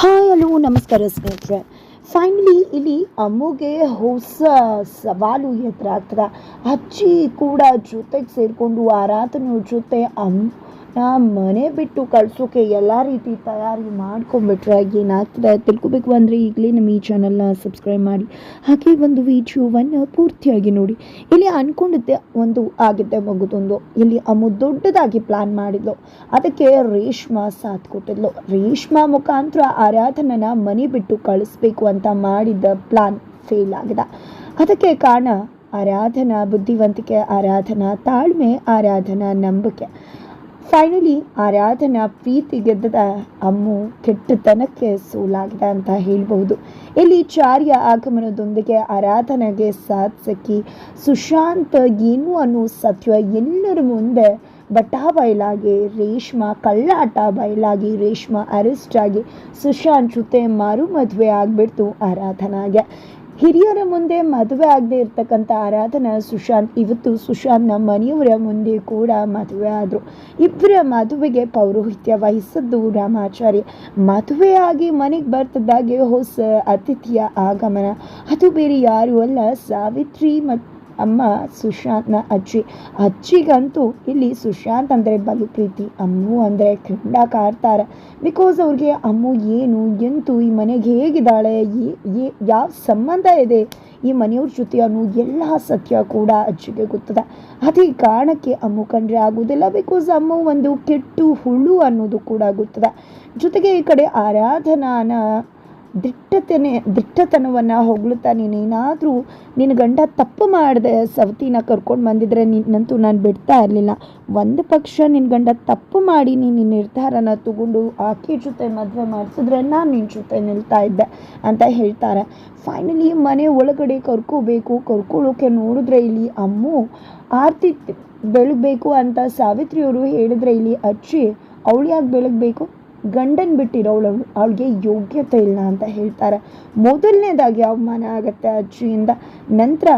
Hi, hello, ನಮಸ್ಕಾರ ಸ್ನೇಹಿತರೆ. Finally ಇಲ್ಲಿ ಅಮ್ಮುಗೆ ಹೊಸ ಸವಾಲು ಎದುರಾಗ್ತದೆ. ಅಜ್ಜಿ ಕೂಡ ಜೊತೆಗೆ ಸೇರಿಕೊಂಡು ಆರಾಧನೆ ಜೊತೆ ಅಮ್ಮ ಮನೆ ಬಿಟ್ಟು ಕಳ್ಸೋಕೆ ಎಲ್ಲ ರೀತಿ ತಯಾರಿ ಮಾಡ್ಕೊಂಬಿಟ್ರೆ ಏನಾಗ್ತದೆ ತಿಳ್ಕೊಬೇಕು ಅಂದರೆ ಈಗಲೇ ನಮ್ಮ ಈ ಚಾನಲ್ನ ಸಬ್ಸ್ಕ್ರೈಬ್ ಮಾಡಿ. ಹಾಗೆ ಒಂದು ವಿಡಿಯೋವನ್ನು ಪೂರ್ತಿಯಾಗಿ ನೋಡಿ. ಇಲ್ಲಿ ಅನ್ಕೊಂಡಿದ್ದೆ ಒಂದು ಆಗಿದ್ದೆ ಮಗುದೊಂದು. ಇಲ್ಲಿ ಅಮ್ಮು ದೊಡ್ಡದಾಗಿ ಪ್ಲಾನ್ ಮಾಡಿದ್ಲು. ಅದಕ್ಕೆ ರೇಷ್ಮಾ ಸಾಥ್ ಕೊಟ್ಟಿದ್ಲು. ರೇಷ್ಮಾ ಮುಖಾಂತರ ಆರಾಧನನ ಮನೆ ಬಿಟ್ಟು ಕಳಿಸ್ಬೇಕು ಅಂತ ಮಾಡಿದ್ದ ಪ್ಲಾನ್ ಫೇಲ್ ಆಗಿದೆ. ಅದಕ್ಕೆ ಕಾರಣ ಆರಾಧನಾ ಬುದ್ಧಿವಂತಿಕೆ, ಆರಾಧನಾ ತಾಳ್ಮೆ, ಆರಾಧನಾ ನಂಬಿಕೆ. ಫೈನಲಿ ಆರಾಧನಾ ಪ್ರೀತಿ ಗೆದ್ದದ ಅಮ್ಮು ಕೆಟ್ಟತನಕ್ಕೆ ಸೋಲಾಗಿದೆ ಅಂತ ಹೇಳಬಹುದು. ಇಲ್ಲಿ ಚಾರ್ಯ ಆಗಮನದೊಂದಿಗೆ ಆರಾಧನೆಗೆ ಸಾಥ್ ಸುಶಾಂತ್ ಏನು ಅನ್ನೋ ಸತ್ಯ ಎಲ್ಲರ ಮುಂದೆ ಬಟಾ ಬಯಲಾಗಿ ರೇಷ್ಮಾ ಕಳ್ಳಾಟ ಬಯಲಾಗಿ ರೇಷ್ಮಾ ಅರೆಸ್ಟ್ ಆಗಿ ಸುಶಾಂತ್ ಜೊತೆ ಮರು ಮದುವೆ ಆಗಿಬಿಡ್ತು ಆರಾಧನಾಗೆ. ಹಿರಿಯರ ಮುಂದೆ ಮದುವೆ ಆಗದೆ ಇರ್ತಕ್ಕಂಥ ಆರಾಧನಾ ಸುಶಾಂತ್, ಇವತ್ತು ಸುಶಾಂತ್ನ ಮನೆಯವರ ಮುಂದೆ ಕೂಡ ಮದುವೆ ಆದರು. ಇಬ್ಬರ ಮದುವೆಗೆ ಪೌರೋಹಿತ್ಯ ವಹಿಸಿದ್ದು ರಾಮಾಚಾರ್ಯ. ಮದುವೆಯಾಗಿ ಮನೆಗೆ ಬರ್ತದಾಗೆ ಹೊಸ ಅತಿಥಿಯ ಆಗಮನ. ಅದು ಬೇರೆ ಯಾರೂ ಅಲ್ಲ, ಸಾವಿತ್ರಿ ಮತ್ತು ಅಮ್ಮ ಸುಶಾಂತ್ನ ಅಜ್ಜಿ. ಅಜ್ಜಿಗಂತೂ ಇಲ್ಲಿ ಸುಶಾಂತ್ ಅಂದರೆ ಬಲು ಪ್ರೀತಿ, ಅಮ್ಮು ಅಂದರೆ ಕೆಂಡ ಕಾರ್ತಾರೆ. ಬಿಕಾಸ್ ಅವ್ರಿಗೆ ಅಮ್ಮು ಏನು, ಎಂತು ಈ ಮನೆಗೆ ಹೇಗಿದ್ದಾಳೆ ಯಾವ ಸಂಬಂಧ ಇದೆ, ಈ ಮನೆಯವ್ರ ಜೊತೆ ಅನ್ನೋ ಎಲ್ಲ ಸತ್ಯ ಕೂಡ ಅಜ್ಜಿಗೆ ಗೊತ್ತದೆ. ಅದೇ ಕಾರಣಕ್ಕೆ ಅಮ್ಮು ಕಂಡ್ರೆ ಆಗುವುದಿಲ್ಲ, ಬಿಕಾಸ್ ಅಮ್ಮ ಒಂದು ಕೆಟ್ಟು ಹುಳು ಅನ್ನೋದು ಕೂಡ ಗೊತ್ತದ. ಜೊತೆಗೆ ಈ ಕಡೆ ಆರಾಧನಾನ ದಿಟ್ಟತನೆ, ದಿಟ್ಟತನವನ್ನು ಹೊಗಳುತ್ತಾ ನೀನೇನಾದರೂ ನಿನ್ನ ಗಂಡ ತಪ್ಪು ಮಾಡಿದೆ ಸವತಿನ ಕರ್ಕೊಂಡು ಬಂದಿದ್ರೆ ನಿನ್ನಂತೂ ನಾನು ಬಿಡ್ತಾ ಇರಲಿಲ್ಲ. ಒಂದು ಪಕ್ಷ ನಿನ್ನ ಗಂಡ ತಪ್ಪು ಮಾಡಿ ನೀನು ನಿರ್ಧಾರನ ತಗೊಂಡು ಆಕೆ ಜೊತೆ ಮದುವೆ ಮಾಡಿಸಿದ್ರೆ ನಾನು ನಿನ್ನ ಜೊತೆ ನಿಲ್ತಾ ಇದ್ದೆ ಅಂತ ಹೇಳ್ತಾರೆ. ಫೈನಲಿ ಮನೆ ಒಳಗಡೆ ಕರ್ಕೋಬೇಕು, ಕರ್ಕೊಳ್ಳೋಕೆ ನೋಡಿದ್ರೆ ಇಲ್ಲಿ ಅಮ್ಮು ಆರ್ತಿ ಬೆಳಗಬೇಕು ಅಂತ ಸಾವಿತ್ರಿಯವರು ಹೇಳಿದ್ರೆ ಇಲ್ಲಿ ಅಜ್ಜಿ, ಅವಳು ಯಾಕೆ ಬೆಳಗಬೇಕು? ಗಂಡನ್ ಬಿಟ್ಟಿರೋಳು ಅವಳಿಗೆ ಯೋಗ್ಯತೆ ಇಲ್ಲ ಅಂತ ಹೇಳ್ತಾರೆ. ಮೊದಲನೇದಾಗಿ ಅವಮಾನ ಆಗತ್ತೆ ಅಜ್ಜಿಯಿಂದ. ನಂತರ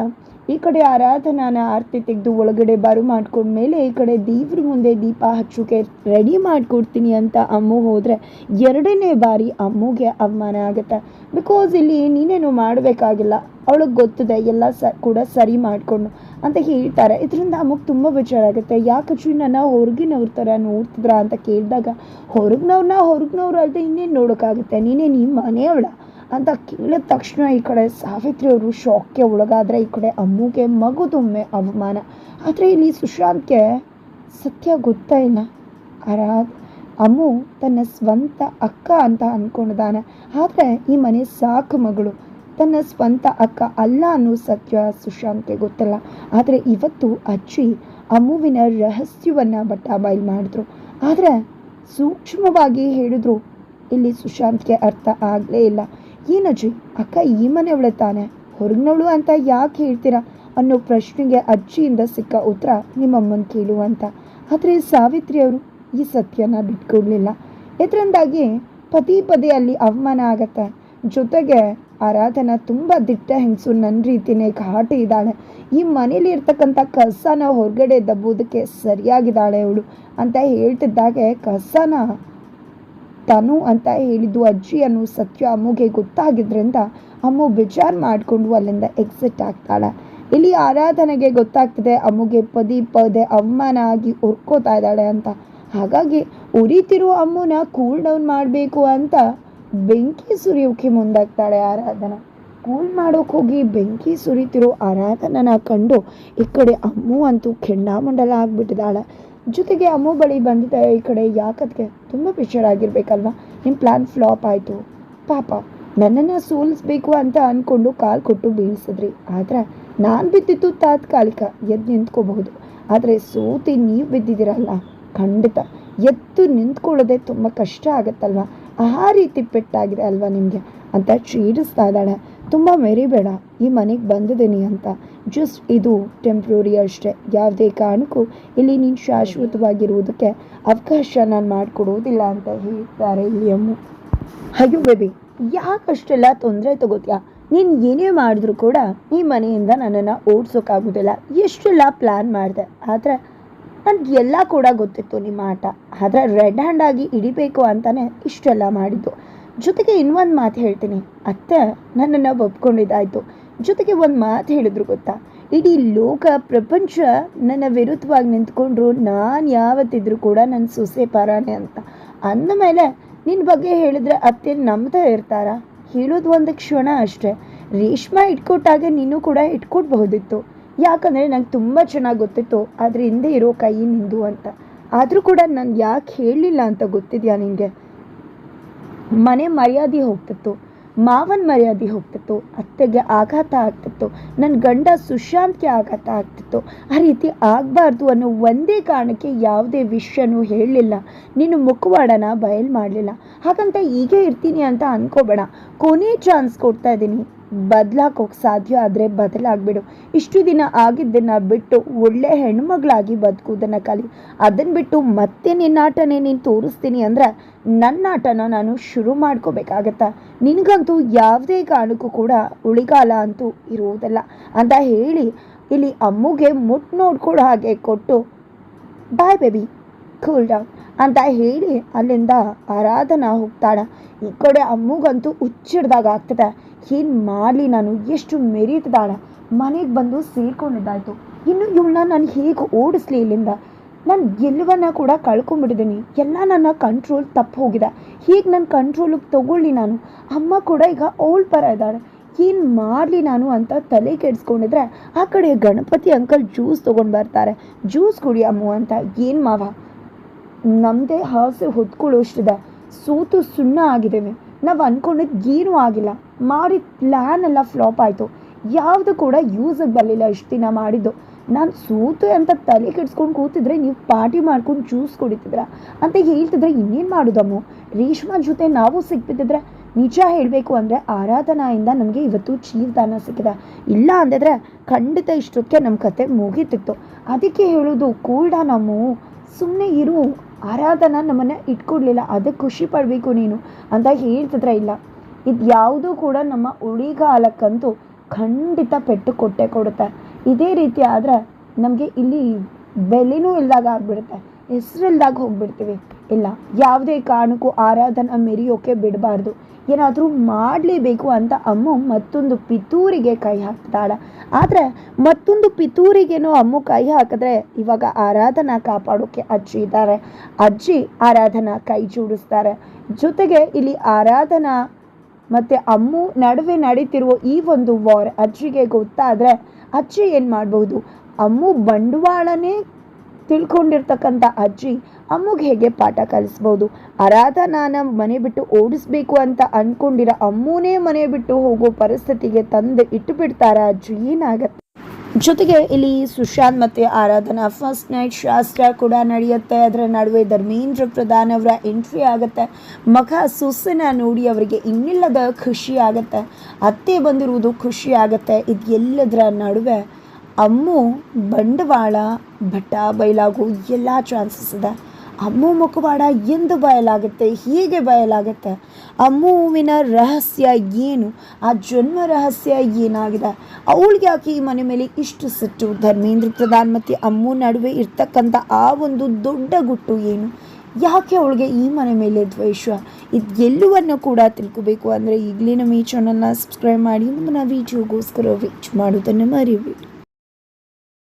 ಈ ಕಡೆ ಆರಾಧನಾನ ಆರತಿ ತೆಗೆದು ಒಳಗಡೆ ಬರು ಮಾಡ್ಕೊಂಡ್ಮೇಲೆ ಈ ಕಡೆ ದೇವ್ರ ಮುಂದೆ ದೀಪ ಹಚ್ಚೋಕೆ ರೆಡಿ ಮಾಡಿಕೊಡ್ತೀನಿ ಅಂತ ಅಮ್ಮು ಹೋದರೆ ಎರಡನೇ ಬಾರಿ ಅಮ್ಮುಗೆ ಅವಮಾನ ಆಗುತ್ತೆ. ಬಿಕಾಸ್ ಇಲ್ಲಿ ನೀನೇನು ಮಾಡಬೇಕಾಗಿಲ್ಲ, ಅವಳಿಗೆ ಗೊತ್ತಿದೆ, ಎಲ್ಲ ಸ ಕೂಡ ಸರಿ ಮಾಡಿಕೊಂಡು ಅಂತ ಹೇಳ್ತಾರೆ. ಇದರಿಂದ ಅಮ್ಮಗೆ ತುಂಬ ವಿಚಾರ ಆಗುತ್ತೆ. ಯಾಕಚ್ಚು ನನ್ನ ಹೊರಗಿನವ್ರ ಥರ ನೋಡ್ತಿದ್ರ ಅಂತ ಕೇಳಿದಾಗ, ಹೊರಗಿನವ್ರನ್ನ ಹೊರಗಿನವ್ರು ಅಲ್ಲದೆ ಇನ್ನೇನು ನೋಡೋಕ್ಕಾಗುತ್ತೆ? ನೀನೇ ನಿಮ್ಮ ಮನೆಯವಳ? ಅಂತ ಕೇಳಿದ ತಕ್ಷಣ ಈ ಕಡೆ ಸಾವಿತ್ರಿ ಅವರು ಶಾಕ್ಗೆ ಒಳಗಾದರೆ ಈ ಕಡೆ ಅಮ್ಮುಗೆ ಮಗುದೊಮ್ಮೆ ಅವಮಾನ. ಆದರೆ ಇಲ್ಲಿ ಸುಶಾಂತ್ಗೆ ಸತ್ಯ ಗೊತ್ತಾ ಇಲ್ಲ. ಆರಾ ಅಮ್ಮು ತನ್ನ ಸ್ವಂತ ಅಕ್ಕ ಅಂತ ಅಂದ್ಕೊಂಡಿದ್ದಾನೆ ಆದರೆ ಈ ಮನೆ ಸಾಕು ಮಗಳು. ತನ್ನ ಸ್ವಂತ ಅಕ್ಕ ಅಲ್ಲ ಅನ್ನೋ ಸತ್ಯ ಸುಶಾಂತ್ಗೆ ಗೊತ್ತಲ್ಲ. ಆದರೆ ಇವತ್ತು ಅಜ್ಜಿ ಅಮ್ಮುವಿನ ರಹಸ್ಯವನ್ನು ಬಟ್ಟ ಬಯಲು ಮಾಡಿದ್ರು. ಆದರೆ ಸೂಕ್ಷ್ಮವಾಗಿ ಹೇಳಿದ್ರು. ಇಲ್ಲಿ ಸುಶಾಂತ್ಗೆ ಅರ್ಥ ಆಗಲೇ ಇಲ್ಲ. ಏನಜ್ಜಿ ಅಕ್ಕ ಈ ಮನೆಯವಳೆ ತಾನೆ. ಹೊರಗ್ನವಳು ಅಂತ ಯಾಕೆ ಹೇಳ್ತೀರಾ? ಅನ್ನೋ ಪ್ರಶ್ನೆಗೆ ಅಜ್ಜಿಯಿಂದ ಸಿಕ್ಕ ಉತ್ತರ ನಿಮ್ಮಮ್ಮನ ಕೇಳು ಅಂತ ಆದರೆ ಸಾವಿತ್ರಿಯವರು ಈ ಸತ್ಯನ ಬಿಟ್ಕೊಡ್ಲಿಲ್ಲ. ಇದರಿಂದಾಗಿ ಪದೇ ಪದೇ ಅಲ್ಲಿ ಅವಮಾನ ಆಗತ್ತೆ. ಜೊತೆಗೆ ಆರಾಧನ ತುಂಬ ದಿಟ್ಟ ಹೆಂಗಸು ನನ್ನ ರೀತಿನೇ ಘಾಟಿ ಇದ್ದಾಳೆ. ಈ ಮನೇಲಿ ಇರ್ತಕ್ಕಂಥ ಕಸನ ಹೊರಗಡೆ ದಬ್ಬೋದಕ್ಕೆ ಸರಿಯಾಗಿದ್ದಾಳೆ ಅವಳು ಅಂತ ಹೇಳ್ತಿದ್ದಾಗೆ ಕಸನ ತನು ಅಂತ ಹೇಳಿದ್ದು ಅಜ್ಜಿ ಅನ್ನೋ ಸತ್ಯ ಅಮ್ಮಗೆ ಗೊತ್ತಾಗಿದ್ದರಿಂದ ಅಮ್ಮು ವಿಚಾರ ಮಾಡಿಕೊಂಡು ಅಲ್ಲಿಂದ ಎಕ್ಸಿಟ್ ಆಗ್ತಾಳೆ. ಇಲ್ಲಿ ಆರಾಧನೆಗೆ ಗೊತ್ತಾಗ್ತದೆ, ಅಮ್ಮಗೆ ಪದೇ ಪದೇ ಅವಮಾನ ಆಗಿ ಹುರ್ಕೋತಾ ಇದ್ದಾಳೆ ಅಂತ. ಹಾಗಾಗಿ ಉರಿತಿರೋ ಅಮ್ಮನ ಕೂಲ್ ಡೌನ್ ಮಾಡಬೇಕು ಅಂತ ಬೆಂಕಿ ಸುರಿಯೋಕೆ ಮುಂದಾಗ್ತಾಳೆ ಆರಾಧನೆ. ಕೂಲ್ ಮಾಡೋಕೆ ಹೋಗಿ ಬೆಂಕಿ ಸುರಿತಿರೋ ಆರಾಧನನ ಕಂಡು ಈ ಕಡೆ ಅಮ್ಮು ಅಂತೂ ಕೆಂಡಾಮಂಡಲ ಆಗ್ಬಿಟ್ಟಿದ್ದಾಳೆ. ಜೊತೆಗೆ ಅಮ್ಮು ಬಳಿ ಬಂದಿದ್ದ ಈ ಕಡೆ. ಯಾಕದ್ಗೆ ತುಂಬ ಆಗಿರ್ಬೇಕಲ್ವ ನಿಮ್ಮ ಪ್ಲ್ಯಾನ್ ಫ್ಲಾಪ್ ಆಯಿತು. ಪಾಪ, ನನ್ನನ್ನು ಸೋಲಿಸ್ಬೇಕು ಅಂತ ಅಂದ್ಕೊಂಡು ಕಾಲು ಕೊಟ್ಟು ಬೀಳಿಸಿದ್ರಿ. ಆದರೆ ನಾನು ಬಿದ್ದಿದ್ದು ತಾತ್ಕಾಲಿಕ. ಎದ್ದು ನಿಂತ್ಕೋಬಹುದು. ಆದರೆ ಸೋತಿ ನೀವು ಬಿದ್ದಿದ್ದೀರಲ್ಲ, ಖಂಡಿತ. ಎದ್ದು ನಿಂತ್ಕೊಳ್ಳೋದೆ ತುಂಬ ಕಷ್ಟ ಆಗುತ್ತಲ್ವ? ಆ ರೀತಿ ಪೆಟ್ಟಾಗಿದೆ ಅಲ್ವಾ ನಿಮಗೆ? ಅಂತ ಕ್ಷೀಣಿಸ್ತಾ ಇದ್ದಾಳೆ. ತುಂಬ ಮೆರಿಬೇಡ, ಈ ಮನೆಗೆ ಬಂದಿದ್ದೀನಿ ಅಂತ. ಜಸ್ಟ್ ಇದು ಟೆಂಪ್ರರಿ ಅಷ್ಟೇ. ಯಾವುದೇ ಕಾರಣಕ್ಕೂ ಇಲ್ಲಿ ನೀನು ಶಾಶ್ವತವಾಗಿರುವುದಕ್ಕೆ ಅವಕಾಶ ನಾನು ಮಾಡಿಕೊಡುವುದಿಲ್ಲ ಅಂತ ಹೇಳ್ತಾರೆ ಇಲ್ಲಿ ಅಮ್ಮ ಅಯ್ಯೋ ಬೇಬಿ ಯಾಕಷ್ಟೆಲ್ಲ ತೊಂದರೆ ತಗೋತೀಯ? ನೀನು ಏನೇ ಮಾಡಿದ್ರು ಕೂಡ ಈ ಮನೆಯಿಂದ ನನ್ನನ್ನು ಓಡಿಸೋಕ್ಕಾಗೋದಿಲ್ಲ ಎಷ್ಟೆಲ್ಲ ಪ್ಲ್ಯಾನ್ ಮಾಡಿದೆ. ಆದರೆ ನನಗೆ ಎಲ್ಲ ಕೂಡ ಗೊತ್ತಿತ್ತು ನಿಮ್ಮ ಆಟ. ಆದರೆ ರೆಡ್ ಹ್ಯಾಂಡ್ ಆಗಿ ಹಿಡಿಬೇಕು ಅಂತಲೇ ಇಷ್ಟೆಲ್ಲ ಮಾಡಿದ್ದು. ಜೊತೆಗೆ ಇನ್ನೊಂದು ಮಾತು ಹೇಳ್ತೀನಿ. ಅತ್ತೆ ನನ್ನನ್ನು ಒಪ್ಕೊಂಡಿದ್ದಾಯ್ತು. ಜೊತೆಗೆ ಒಂದು ಮಾತು ಹೇಳಿದ್ರು ಗೊತ್ತಾ? ಇಡೀ ಲೋಕ, ಪ್ರಪಂಚ ನನ್ನ ವಿರುದ್ಧವಾಗಿ ನಿಂತ್ಕೊಂಡ್ರು, ನಾನು ಯಾವತ್ತಿದ್ರೂ ಕೂಡ ನನ್ನ ಸೊಸೆ ಪರಾನೆ ಅಂತ. ಅಂದಮೇಲೆ ನಿನ್ನ ಬಗ್ಗೆ ಹೇಳಿದ್ರೆ ಅತ್ತೆ ನಂಬ್ತಾ ಇರ್ತಾರ? ಹೇಳೋದು ಒಂದು ಕ್ಷಣ ಅಷ್ಟೇ. ರೇಷ್ಮಾ ಇಟ್ಕೊಟ್ಟಾಗ ನೀನು ಕೂಡ ಇಟ್ಕೊಡ್ಬಹುದಿತ್ತು. ಯಾಕಂದರೆ ನಂಗೆ ತುಂಬ ಚೆನ್ನಾಗಿ ಗೊತ್ತಿತ್ತು, ಆದರೆ ಹಿಂದೆ ಇರೋ ಕೈ ನಿಂದು ಅಂತ. ಆದರೂ ಕೂಡ ನಾನು ಯಾಕೆ ಹೇಳಲಿಲ್ಲ ಅಂತ ಗೊತ್ತಿದೆಯಾ ನಿನಗೆ? ಮನೆ ಮರ್ಯಾದೆ ಹೋಗ್ತಿತ್ತು. ಮಾವನ ಮರ್ಯಾದೆ ಹೋಗ್ತಿತ್ತು, ಅತ್ತೆಗೆ ಆಘಾತ ಆಗ್ತಿತ್ತು ನನ್ನ ಗಂಡ ಸುಶಾಂತ್ಗೆ ಆಘಾತ ಆಗ್ತಿತ್ತು. ಆ ರೀತಿ ಆಗಬಾರ್ದು ಅನ್ನೋ ಒಂದೇ ಕಾರಣಕ್ಕೆ ಯಾವುದೇ ವಿಷಯನೂ ಹೇಳಲಿಲ್ಲ. ನೀನು ಮುಖವಾಡನ ಬಯಲು ಮಾಡಲಿಲ್ಲ. ಹಾಗಂತ ಹೀಗೆ ಇರ್ತೀನಿ ಅಂತ ಅನ್ಕೋಬೇಡ. ಕೊನೆ ಚಾನ್ಸ್ ಕೊಡ್ತಾ ಇದ್ದೀನಿ. ಬದಲಾಕೋಕೆ ಸಾಧ್ಯ ಆದರೆ ಬದಲಾಗ್ಬಿಡು. ಇಷ್ಟು ದಿನ ಆಗಿದ್ದನ್ನು ಬಿಟ್ಟು ಒಳ್ಳೆ ಹೆಣ್ಮಗಳಾಗಿ ಬದುಕುವುದನ್ನು ಕಲಿ. ಅದನ್ನು ಬಿಟ್ಟು ಮತ್ತೆ ನಿನ್ನಾಟನೇ ನೀನು ತೋರಿಸ್ತೀನಿ ಅಂದರೆ ನನ್ನ ಆಟನ ನಾನು ಶುರು ಮಾಡ್ಕೋಬೇಕಾಗತ್ತಾ? ನಿನಗಂತೂ ಯಾವುದೇ ಕಾರಣಕ್ಕೂ ಕೂಡ ಉಳಿಗಾಲ ಅಂತೂ ಇರುವುದಿಲ್ಲ ಅಂತ ಹೇಳಿ ಇಲ್ಲಿ ಅಮ್ಮುಗೆ ಮುಟ್ ನೋಡ್ಕೊಳ್ಳೋ ಹಾಗೆ ಕೊಟ್ಟು, ಬಾಯ್ ಬೇಬಿ, ಕೂಲ್ ಡೌನ್ ಅಂತ ಹೇಳಿ ಅಲ್ಲಿಂದ ಆರಾಧನಾ ಹೋಗ್ತಾಳ. ಈ ಕಡೆ ಅಮ್ಮಗಂತೂ ಹುಚ್ಚಿಡ್ದಾಗ ಆಗ್ತದೆ. ಏನು ಮಾಡಲಿ ನಾನು? ಎಷ್ಟು ಮೆರೀತಿದ್ದಾಳೆ? ಮನೆಗೆ ಬಂದು ಸೇರ್ಕೊಂಡಿದ್ದಾಯ್ತು. ಇನ್ನು ಇವಳನ್ನ ನಾನು ಹೇಗೆ ಓಡಿಸ್ಲಿ ಇಲ್ಲಿಂದ? ನಾನು ಎಲ್ಲವನ್ನ ಕೂಡ ಕಳ್ಕೊಂಡ್ಬಿಟ್ಟಿದ್ದೀನಿ ಎಲ್ಲ ನನ್ನ ಕಂಟ್ರೋಲ್ ತಪ್ಪು ಹೋಗಿದೆ. ಹೀಗೆ ನನ್ನ ಕಂಟ್ರೋಲಿಗೆ ತಗೊಳ್ಳಿ ನಾನು? ಅಮ್ಮ ಕೂಡ ಈಗ ಅವಳ ಪರ ಇದ್ದಾಳೆ ಏನು ಮಾಡಲಿ ನಾನು ಅಂತ ತಲೆ ಕೆಡಿಸ್ಕೊಂಡಿದ್ರೆ ಆ ಕಡೆ ಗಣಪತಿ ಅಂಕಲ್ ಜ್ಯೂಸ್ ತೊಗೊಂಡು ಬರ್ತಾರೆ. ಜ್ಯೂಸ್ ಕುಡಿ ಅಮ್ಮ ಅಂತ. ಏನು ಮಾವ? ನಮ್ಮದೇ ಹಾಸು ಹೊತ್ಕೊಳ್ಳೋಷ್ಟಿದೆ ಸೂತು ಸುಣ್ಣ ಆಗಿದ್ದೇವೆ. ನಾವು ಅಂದ್ಕೊಂಡಿದ್ದು ಏನೂ ಆಗಿಲ್ಲ. ಮಾಡಿದ ಪ್ಲ್ಯಾನ್ ಎಲ್ಲ ಫ್ಲಾಪ್ ಆಯಿತು. ಯಾವುದು ಕೂಡ ಯೂಸಿಗೆ ಬರಲಿಲ್ಲ ಇಷ್ಟು ದಿನ ಮಾಡಿದ್ದು. ನಾನು ಸೂತು ಅಂತ ತಲೆ ಕೆಡ್ಸ್ಕೊಂಡು ಕೂತಿದ್ರೆ ನೀವು ಪಾರ್ಟಿ ಮಾಡ್ಕೊಂಡು ಜ್ಯೂಸ್ ಕುಡಿತಿದ್ರ ಅಂತ ಹೇಳ್ತಿದ್ರೆ ಇನ್ನೇನು ಮಾಡೋದಮ್ಮು ರೇಷ್ಮಾ ಜೊತೆ ನಾವು ಸಿಕ್ಬಿಟ್ಟಿದ್ರೆ ನಿಜ ಹೇಳಬೇಕು ಅಂದರೆ ಆರಾಧನಾಯಿಂದ ನಮಗೆ ಇವತ್ತು ಜೀವದಾನ ಸಿಕ್ಕಿದೆ. ಇಲ್ಲ ಅಂದಿದ್ರೆ ಖಂಡಿತ ಇಷ್ಟಕ್ಕೆ ನಮ್ಮ ಕತೆ ಮುಗೀತಿತ್ತು. ಅದಕ್ಕೆ ಹೇಳೋದು ಕೂಡ ನಮ್ಮ ಸುಮ್ಮನೆ ಇರು. ಆರಾಧನಾ ನಮ್ಮನ್ನು ಇಟ್ಕೊಡ್ಲಿಲ್ಲ. ಅದಕ್ಕೆ ಖುಷಿ ಪಡಬೇಕು ನೀನು ಅಂತ ಹೇಳ್ತಿದ್ರೆ ಇಲ್ಲ. ಇದು ಯಾವುದೂ ಕೂಡ ನಮ್ಮ ಉಳಿಗಾಲಕ್ಕಂತೂ ಖಂಡಿತ ಪೆಟ್ಟು ಕೊಟ್ಟೆ ಕೊಡುತ್ತೆ. ಇದೇ ರೀತಿ ಆದರೆ ನಮಗೆ ಇಲ್ಲಿ ಬೆಲೆನೂ ಇಲ್ದಾಗ ಆಗ್ಬಿಡುತ್ತೆ. ಹೆಸರಿಲ್ದಾಗ ಹೋಗ್ಬಿಡ್ತೀವಿ. ಇಲ್ಲ, ಯಾವುದೇ ಕಾರಣಕ್ಕೂ ಆರಾಧನಾ ಮೆರೆಯೋಕೆ ಬಿಡಬಾರ್ದು. ಏನಾದರೂ ಮಾಡಲೇಬೇಕು ಅಂತ ಅಮ್ಮ ಮತ್ತೊಂದು ಪಿತೂರಿಗೆ ಕೈ ಹಾಕ್ತಾಳೆ. ಆದರೆ ಮತ್ತೊಂದು ಪಿತೂರಿಗೇನೋ ಅಮ್ಮ ಕೈ ಹಾಕಿದ್ರೆ ಇವಾಗ ಆರಾಧನಾ ಕಾಪಾಡೋಕೆ ಅಜ್ಜಿ ಇದ್ದಾರೆ. ಅಜ್ಜಿ ಆರಾಧನಾ ಕೈ ಜೋಡಿಸ್ತಾರೆ. ಜೊತೆಗೆ ಇಲ್ಲಿ ಆರಾಧನಾ ಮತ್ತು ಅಮ್ಮು ನಡುವೆ ನಡೀತಿರುವ ಈ ಒಂದು ವಾರ್ ಅಜ್ಜಿಗೆ ಗೊತ್ತಾದರೆ ಅಜ್ಜಿ ಏನು ಮಾಡಬಹುದು? ಅಮ್ಮು ಬಂಡವಾಳನೇ ತಿಳ್ಕೊಂಡಿರ್ತಕ್ಕಂಥ ಅಜ್ಜಿ ಅಮ್ಮಗೆ ಹೇಗೆ ಪಾಠ ಕಲಿಸ್ಬೋದು? ಆರಾಧನಾನ ಮನೆ ಬಿಟ್ಟು ಓಡಿಸ್ಬೇಕು ಅಂತ ಅಂದ್ಕೊಂಡಿರೋ ಅಮ್ಮನೇ ಮನೆ ಬಿಟ್ಟು ಹೋಗೋ ಪರಿಸ್ಥಿತಿಗೆ ತಂದು ಇಟ್ಟು ಬಿಡ್ತಾರ ಅಜ್ಜಿ, ಏನಾಗತ್ತೆ? ಜೊತೆಗೆ ಇಲ್ಲಿ ಸುಶಾಂತ್ ಮತ್ತು ಆರಾಧನಾ ಫಸ್ಟ್ ನೈಟ್ ಶಾಸ್ತ್ರ ಕೂಡ ನಡೆಯುತ್ತೆ. ಅದರ ನಡುವೆ ಧರ್ಮೇಂದ್ರ ಪ್ರಧಾನ್ ಅವರ ಎಂಟ್ರಿ ಆಗುತ್ತೆ. ಮಗ ಸೊಸೆನ ನೋಡಿ ಅವರಿಗೆ ಇನ್ನಿಲ್ಲದ ಖುಷಿ ಆಗುತ್ತೆ. ಅತ್ತೆ ಬಂದಿರುವುದು ಖುಷಿ ಆಗುತ್ತೆ. ಇದು ಎಲ್ಲದರ ನಡುವೆ ಅಮ್ಮು ಬಂಡವಾಳ, ಭಟ್ಟ ಬಯಲಾಗೋ ಎಲ್ಲ ಚಾನ್ಸಸ್ ಇದೆ. ಅಮ್ಮು ಮುಖವಾಡ ಎಂದು ಬಯಲಾಗುತ್ತೆ, ಹೀಗೆ ಬಯಲಾಗುತ್ತೆ. ಅಮ್ಮುವಿನ ರಹಸ್ಯ ಏನು? ಆ ಜನ್ಮ ರಹಸ್ಯ ಏನಾಗಿದೆ? ಅವಳಿಗೆ ಯಾಕೆ ಈ ಮನೆ ಮೇಲೆ ಇಷ್ಟು ಸಿಟ್ಟು? ಧರ್ಮೇಂದ್ರ ಪ್ರಧಾನ್ ಮತ್ತು ಅಮ್ಮು ನಡುವೆ ಇರ್ತಕ್ಕಂಥ ಆ ಒಂದು ದೊಡ್ಡ ಗುಟ್ಟು ಏನು? ಯಾಕೆ ಅವಳಿಗೆ ಈ ಮನೆ ಮೇಲೆ ದ್ವೇಷ? ಇದು ಎಲ್ಲವನ್ನು ಕೂಡ ತಿಳ್ಕೋಬೇಕು. ಅಂದರೆ ಈಗಲೇ ನಮ್ಮ ಈ ಚಾನಲ್ನ ಸಬ್ಸ್ಕ್ರೈಬ್ ಮಾಡಿ ಮುಂದಿನ ವೀಡಿಯೋಗೋಸ್ಕರ ವೀಚ್ ಮಾಡೋದನ್ನು ಮರಿಬೇಡಿ.